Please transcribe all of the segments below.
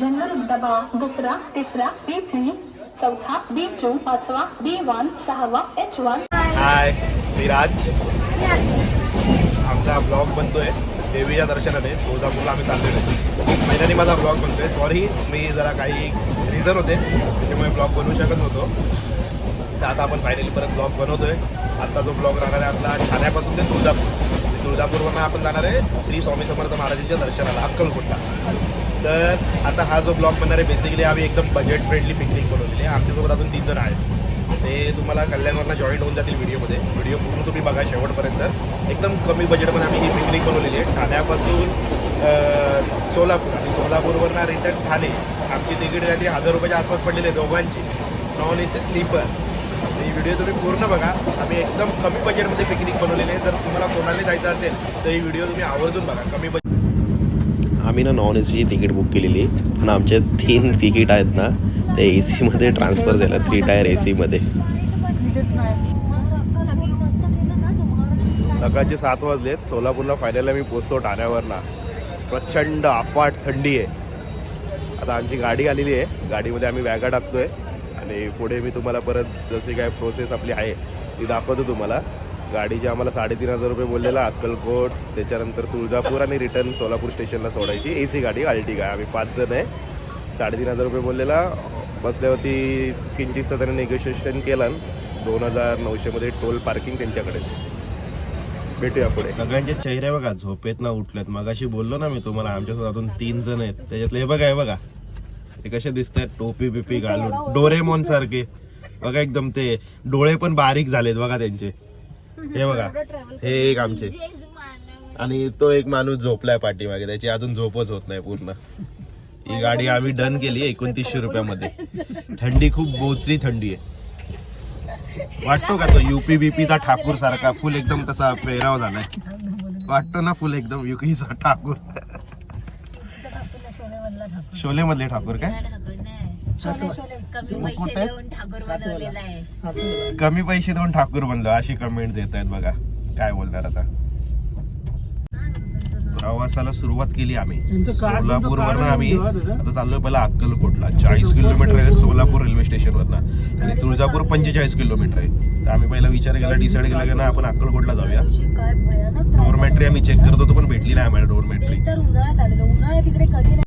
General दबाव दुसरा तिसरा बी थ्री चौथा बी टू पाचवा बी वन सहावा एच वन हाय विराज आमचा ब्लॉग बनतोय देवीच्या दर्शनाने. तुळजापूरला आम्ही चाललेलो आहे महिन्याने माझा ब्लॉग बनतोय. सॉरी मी जरा काही रिझन होते. त्याच्यामुळे ब्लॉग बनवू शकत नव्हतो. तर आता आपण फायनली परत ब्लॉग बनवतोय. आता जो ब्लॉग राहणार आहे आपला ठाण्यापासून ते तुळजापूर. तुळजापूरवरून तुळजापूरवरनं आपण जाणार आहे श्री स्वामी समर्थ महाराजांच्या दर्शनाला अक्कलकोटला. तर आता हा जो ब्लॉग बनणार आहे बेसिकली आम्ही एकदम बजेट फ्रेंडली पिकनिक बनवलेली आहे. आमच्यासोबत अजून तीन जण आहेत. ते तुम्हाला कल्याणवरनं जॉईन होऊन जातील व्हिडिओमध्ये व्हिडिओ पूर्ण तुम्ही बघा शेवटपर्यंत. एकदम कमी बजेटमध्ये आम्ही ही पिकनिक बनवलेली आहे. ठाण्यापासून सोलापूर. आणि सोलापूरवरनं रिटर्न ठाणे. आमची तिकीट काहीतरी हजार रुपयाच्या आसपास पडलेली आहे दोघांची. नॉन ए सी स्लीपर ही व्हिडिओ तुम्ही पूर्ण बघा. आम्ही एकदम कमी बजेटमध्ये पिकनिक बनवलेली आहे. जर तुम्हाला कोणाला जायचं असेल तर ही व्हिडिओ तुम्ही आवर्जून बघा. कमी बजेट आम्ही ना नॉन ए सीची तिकीट बुक केलेली पण आमचे तीन तिकीट आहेत ना ते ए सीमध्ये ट्रान्सफर झालं थ्री टायर ए सीमध्ये सकाळचे सात वाजलेत. सोलापूरला फायनल मी पोचतो ठाण्यावरला प्रचंड अफाट थंडी आहे. आता आमची गाडी आलेली आहे. गाडीमध्ये आम्ही बॅगा टाकतोय. आणि पुढे मी तुम्हाला परत जशी काय प्रोसेस आपली आहे ती दाखवतो तुम्हाला. गाडीचे आम्हाला साडेतीन हजार रुपये बोललेला अक्कलकोट त्याच्यानंतर तुळजापूर आणि रिटर्न सोलापूर स्टेशनला सोडायची. ए सी गाडी अल्टिगा आम्ही पाच जण आहे. साडेतीन हजार रुपये बोललेला. बसल्यावरती किंचितचं त्याने नेगोशिएशन केलं. दोन हजार नऊशेमध्ये टोल पार्किंग त्यांच्याकडेच. भेटूया पुढे. सगळ्यांचे चेहरे बघा झोपेत ना उठलेत. मगाशी बोललो ना मी तुम्हाला आमच्यासोबत अजून तीन जण आहेत. त्याच्यातले हे बघा हे बघा. हे कसे दिसत आहेत टोपी बिपी घालून. डोरेमॉन सारखे. बघा एकदम ते डोळे पण बारीक झालेत बघा त्यांचे. हे बघा हे एक आमचे. आणि तो एक माणूस झोपलाय पाठीमागे त्याची अजून झोपच होत नाही पूर्ण. ही गाडी आम्ही डन केली एकोणतीसशे रुपयामध्ये. थंडी खूप बोचरी थंडी आहे. वाटतो का तो युपी बीपीचा ठाकूर सारखा फुल एकदम तसा पेहराव झालाय? वाटतो ना फुल एकदम युपीचा ठाकूर? शोले मधले ठाकूर काय? कमी पैसे देऊन ठाकूर बनवलेला आहे. कमी पैसे देऊन ठाकूर बनलो अशी कमेंट देत आहेत बघा. काय बोलणार आता? प्रवासाला सुरुवात केली आम्ही. सोलापूर वरनं आम्ही आता चाललोय पहिला अक्कलकोटला चाळीस किलोमीटर आहे सोलापूर रेल्वे स्टेशन वरनं आणि तुळजापूर पंचेचाळीस किलोमीटर आहे. तर आम्ही पहिला विचार केला डिसाईड केला की ना आपण अक्कलकोटला जाऊया. काय भयानक डोरमेट्री आम्ही चेक करत होतो पण भेटली नाही आम्हाला डोरमेट्री एक तर उन्हाळ्यात आलेलो उन्हाळ्यात तिकडे कधी नाही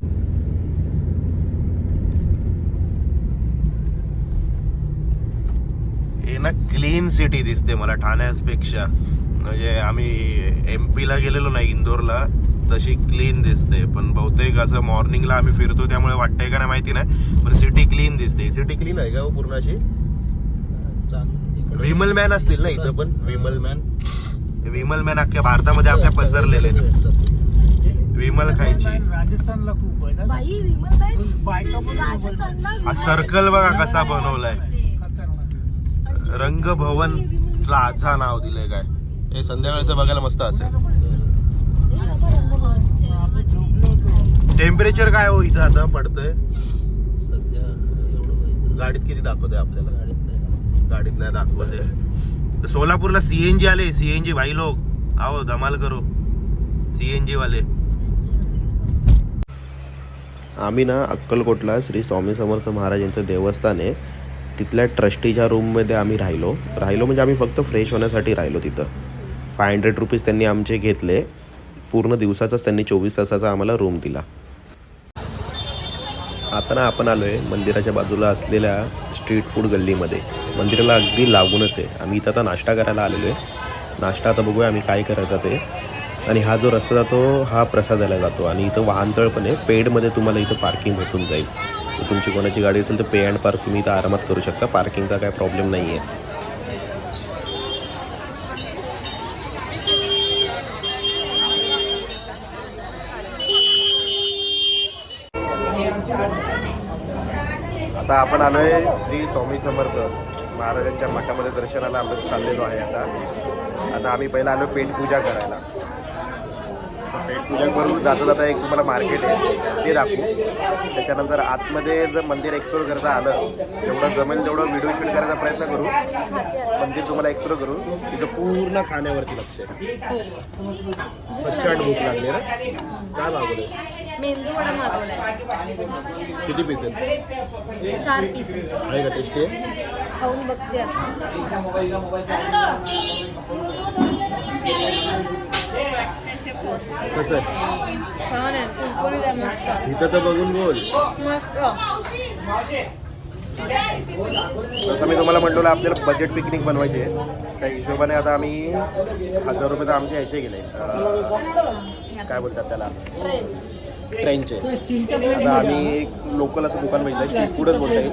हे ना क्लीन सिटी दिसते मला ठाण्यापेक्षा. म्हणजे आम्ही एम ला गेलेलो नाही इंदोरला. तशी क्लीन दिसते. पण बहुतेक असं मॉर्निंगला आम्ही फिरतो त्यामुळे वाटतंय का नाही माहिती नाही. पण सिटी क्लीन दिसते. सिटी क्लीन आहे का हो पूर्ण अशी? विमल मॅन असतील ना इथं पण? विमल मॅन विमल मॅन अख्ख्या भारतामध्ये आपल्या पसरलेले आहेत. विमल खायची. राजस्थानला खूप हा सर्कल बघा कसा बनवलाय. रंगभवन प्लाझा नाव दिलंय काय? हे संध्याकाळचं बघायला मस्त असेल. टेम्परेचर काय हो इथं आता? पडतंय? गाडीत किती दाखवते आपल्याला? गाडीत नाही दाखवते. सोलापूरला सीएनजी आले. सीएनजी भाई लोक. आओ धमाल करो. सीएनजी वाले. आम्ही ना अक्कलकोटला श्री स्वामी समर्थ महाराजांचं देवस्थान आहे. तिथल्या ट्रस्टीच्या रूममध्ये आम्ही राहिलो. राहिलो म्हणजे आम्ही फक्त फ्रेश होण्यासाठी राहिलो तिथं. फाय हंड्रेड रुपीज त्यांनी आमचे घेतले. पूर्ण दिवसाचाच त्यांनी चोवीस तासाचा आम्हाला रूम दिला. आता ना आपण आलो आहे मंदिराच्या बाजूला असलेल्या स्ट्रीट फूड गल्लीमध्ये. मंदिराला अगदी लागूनच आहे. आम्ही इथं आता नाश्ता करायला आलेलो आहे. नाश्ता आता बघूया आम्ही काय करायचा ते. आणि हा जो रस्ता जातो हा प्रसादाला जातो. आणि इथं वाहनतळ पण आहे. पेडमध्ये तुम्हाला इथं पार्किंग भेटून जाईल. तुमची कोणाची गाडी असेल तर पे अँड पार्क तुम्ही इथं आरामात करू शकता. पार्किंगचा काय प्रॉब्लेम नाही आहे आता आपण आलोय श्री स्वामी समर्थ महाराजांच्या मठामध्ये दर्शनाला आम्ही चाललेलो आहे आता. आता आम्ही पहिला आलो पेट पूजा करायला. पेट पूजा करून जाता जाता एक तुम्हाला मार्केट आहे ते दाखवू. त्याच्यानंतर आतमध्ये जर मंदिर एक्सप्लोर करता आलं जेवढं जमेल तेवढं व्हिडिओ शूट करायचा प्रयत्न करू. मंदिर तुम्हाला एक्सप्लोर करू. तिथं पूर्ण खाण्यावरती लक्ष आहे. प्रचंड भूक लागली ना? काय मागवलं मेंदू वडा मागवलाय. किती पीस आहेत? चार पीस आहे का टेस्टी आहे खाऊन बघते कसं आहे? छान आहे कुरकुरीत आहे मस्त इथं तर बघून बोल. मस्त जसं मी तुम्हाला म्हटलं आपल्याला बजेट पिकनिक बनवायची आहे. त्या हिशोबाने आता आम्ही हजार रुपये तर आमचे ह्याचे गेले. काय बोलतात त्याला? ट्रेनचे. आता आम्ही एक लोकल असं दुकान बघितलं स्ट्रीट फूडच बोलता येईल.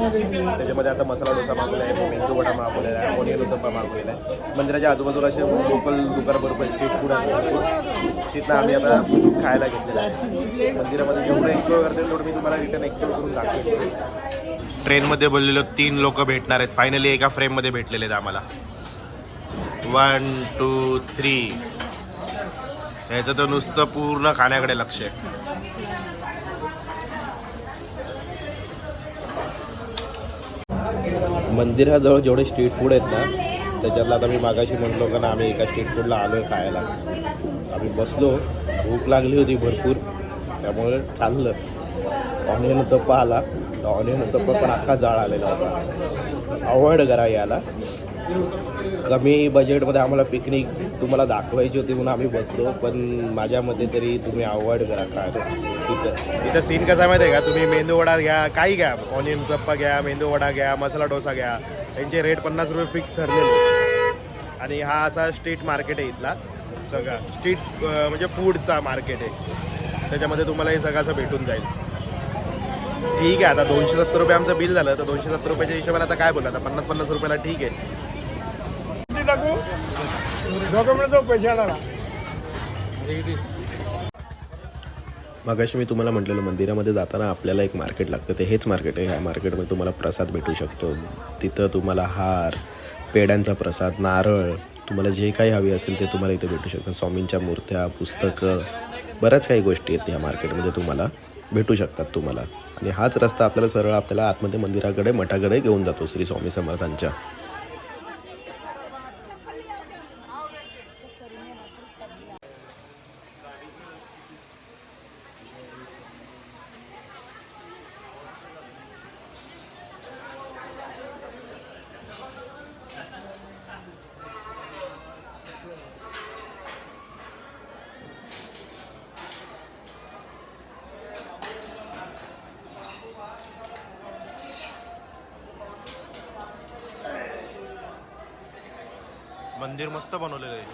त्याच्यामध्ये आता मसाला डोसा मागवला आहे मेंदू वडा मागवलेला आहे ओनियन उत्तप्पा मागवलेला आहे. मंदिराच्या आजूबाजूला असे लोकल दुकानाबरोबर स्ट्रीट फूड आहे तिथनं आम्ही आता खायला घेतलेलं आहे. मंदिरामध्ये जेवढं एन्जॉय करते तेवढं मी तुम्हाला रिटर्न एक्सप्लोर करून दाखवतो ट्रेनमध्ये बोललेलो तीन लोक भेटणार आहेत. फायनली एका फ्रेममध्ये भेटलेले आहेत आम्हाला. वन टू थ्री ह्याचं तर नुसतं पूर्ण खाण्याकडे लक्ष आहे. मंदिराजवळ जेवढे स्ट्रीट फूड आहेत ना त्याच्यातला आता मी मागाशी म्हटलो का ना आम्ही एका स्ट्रीट फूडला आलो खायला. आम्ही बसलो भूक लागली होती भरपूर त्यामुळे खाल्लं. ऑनियन तप्पा आला. ऑनियन तप्पा पण अख्खा जाळ आलेला होता. अवॉइड करा याला. कमी बजेटमध्ये आम्हाला पिकनिक तुम्हाला दाखवायची होती म्हणून आम्ही बसलो पण माझ्या मते तरी तुम्ही अवॉइड करा काय तिथं इथं. सीन कसा माहिती आहे का? तुम्ही मेंदू वडा घ्या काही घ्या. ऑनियन गप्पा घ्या मेंदू वडा घ्या मसाला डोसा घ्या. त्यांचे रेट पन्नास रुपये फिक्स ठरलेले आणि हा असा स्ट्रीट मार्केट आहे इथला. सगळा. स्ट्रीट म्हणजे फूडचा मार्केट आहे. त्याच्यामध्ये तुम्हाला हे सगळं असं भेटून जाईल. ठीक आहे आता दोनशे सत्तर रुपये आमचं बिल झालं तर दोनशे सत्तर रुपयाच्या हिशोबाने आता काय बोलला आता पन्नास पन्नास रुपयाला ठीक आहे. दोघं पैसे मगाशी मी तुम्हाला म्हटलेलं मंदिरामध्ये जाताना आपल्याला एक मार्केट लागतं ते हेच मार्केट आहे. ह्या मार्केटमध्ये तुम्हाला प्रसाद भेटू शकतो. तिथं तुम्हाला हार पेड्यांचा प्रसाद नारळ तुम्हाला जे काही हवी असेल ते तुम्हाला इथे भेटू शकतं. स्वामींच्या मूर्त्या पुस्तकं बऱ्याच काही गोष्टी आहेत ह्या मार्केटमध्ये तुम्हाला भेटू शकतात तुम्हाला. आणि हाच रस्ता आपल्याला सरळ आपल्याला आतमध्ये मंदिराकडे मठाकडे घेऊन जातो श्री स्वामी समर्थांच्या. मंदिर मस्त बनवलेलं आहे.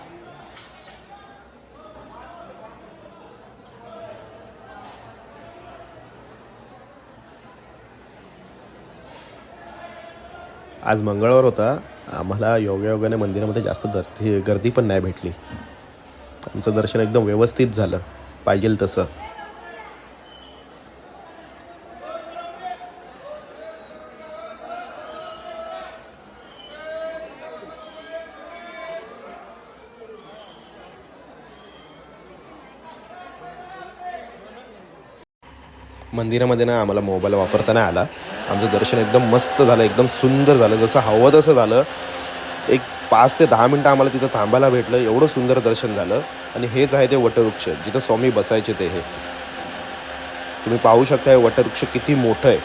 आज मंगळवार होता. आम्हाला योगायोगाने मंदिरामध्ये जास्त गर्दी गर्दी पण नाही भेटली. आमचं दर्शन एकदम व्यवस्थित झालं. पाहिजे तसं. मंदिरामध्ये ना आम्हाला मोबाईल वापरता नाही आला. आमचं दर्शन एकदम मस्त झालं एकदम सुंदर झालं. जसं हवं तसं झालं. एक पाच ते दहा मिनटं आम्हाला तिथं थांबायला भेटलं. एवढं सुंदर दर्शन झालं. आणि हेच आहे ते वटवृक्ष. जिथं स्वामी बसायचे ते हे. तुम्ही पाहू शकता हे वटवृक्ष किती मोठं आहे.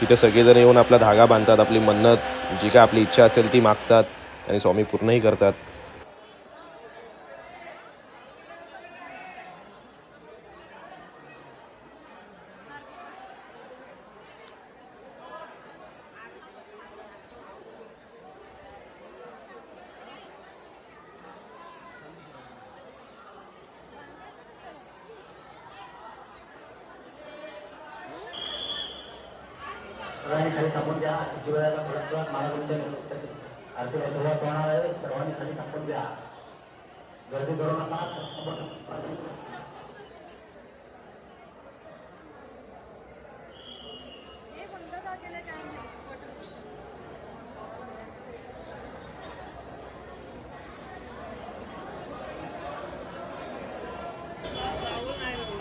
तिथे सगळेजण येऊन आपला धागा बांधतात आपली मन्नत जी काय आपली इच्छा असेल ती मागतात आणि स्वामी पूर्णही करतात. सर्वांनी खाली टाकून द्या. शिवायला परत मला तुमच्या आरतीला सुरुवात होणार आहे. सर्वांनी खाली थांबून द्या. गर्दी करू नका.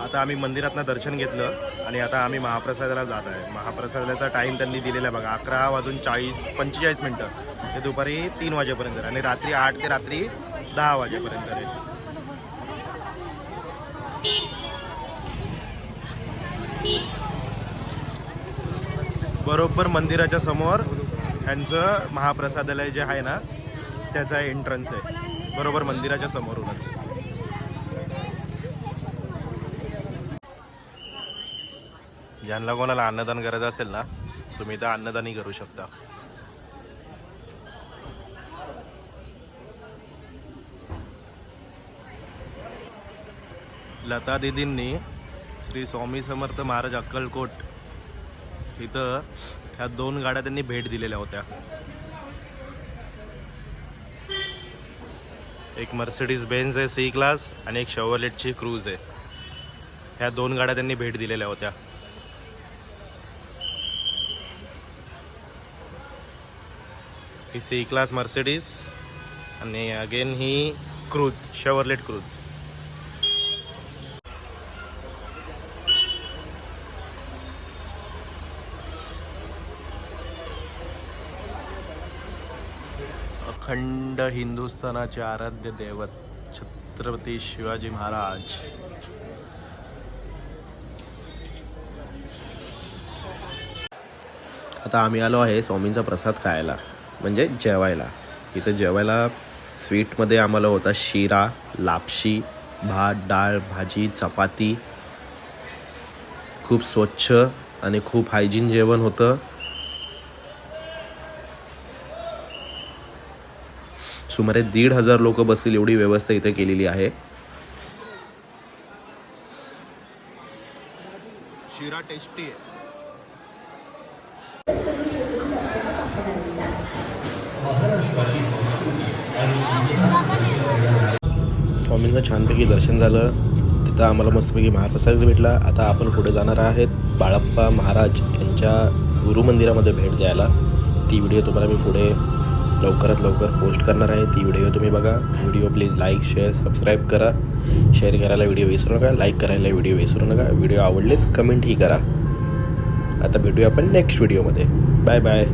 आता आम्ही मंदिरातनं दर्शन घेतलं आणि आता आम्ही महाप्रसादाला जात आहे. महाप्रसादाचा टाईम त्यांनी दिलेला आहे बघा अकरा वाजून चाळीस पंचेचाळीस मिनटं. ते दुपारी तीन वाजेपर्यंत आणि रात्री आठ ते रात्री दहा वाजेपर्यंत आहे बरोबर मंदिराच्या समोर त्यांचं महाप्रसादालय जे आहे ना त्याचा एंट्रन्स आहे. बरोबर मंदिराच्या समोरूनच. ज्यांना कोणाला अन्नदान करायचं असेल ना तुम्ही तर अन्नदानही करू शकता. लता दिदींनी श्री स्वामी समर्थ महाराज अक्कलकोट इथं ह्या दोन गाड्या त्यांनी भेट दिलेल्या होत्या. एक मर्सिडीज बेन्झ आहे सी क्लास आणि एक शेवलेटची क्रूज आहे. ह्या दोन गाड्या त्यांनी भेट दिलेल्या होत्या. ही सी क्लास मर्सिडीज आणि अगेन ही क्रूज शेवरलेट क्रूज अखंड हिंदुस्थानाचे आराध्य दैवत छत्रपती शिवाजी महाराज. आता आम्ही आलो आहे स्वामींचा प्रसाद खायला. म्हणजे जेवायला. इथं जेवायला स्वीटमध्ये आम्हाला होता शिरा लापशी भात डाळ भाजी चपाती. खूप स्वच्छ आणि खूप हायजीन जेवण होतं. सुमारे दीड हजार लोक बसतील एवढी व्यवस्था इथे केलेली आहे. शिरा टेस्टी आहे. स्वामींचं छानपैकी दर्शन झालं. तिथं आम्हाला मस्तपैकी महाप्रसाद भेटला. आता आपण पुढे जाणार आहेत बाळप्पा महाराज यांच्या गुरु मंदिरामध्ये भेट द्यायला. ती व्हिडिओ तुम्हाला मी पुढे लवकरात लवकर पोस्ट करणार आहे. ती व्हिडिओ तुम्ही बघा. Video please like share subscribe करा. शेअर करायला व्हिडिओ विसरू नका. लाईक करायला व्हिडिओ विसरू नका. व्हिडिओ आवडलेच कमेंटही करा. आता भेटूया आपण नेक्स्ट व्हिडिओमध्ये. Bye bye.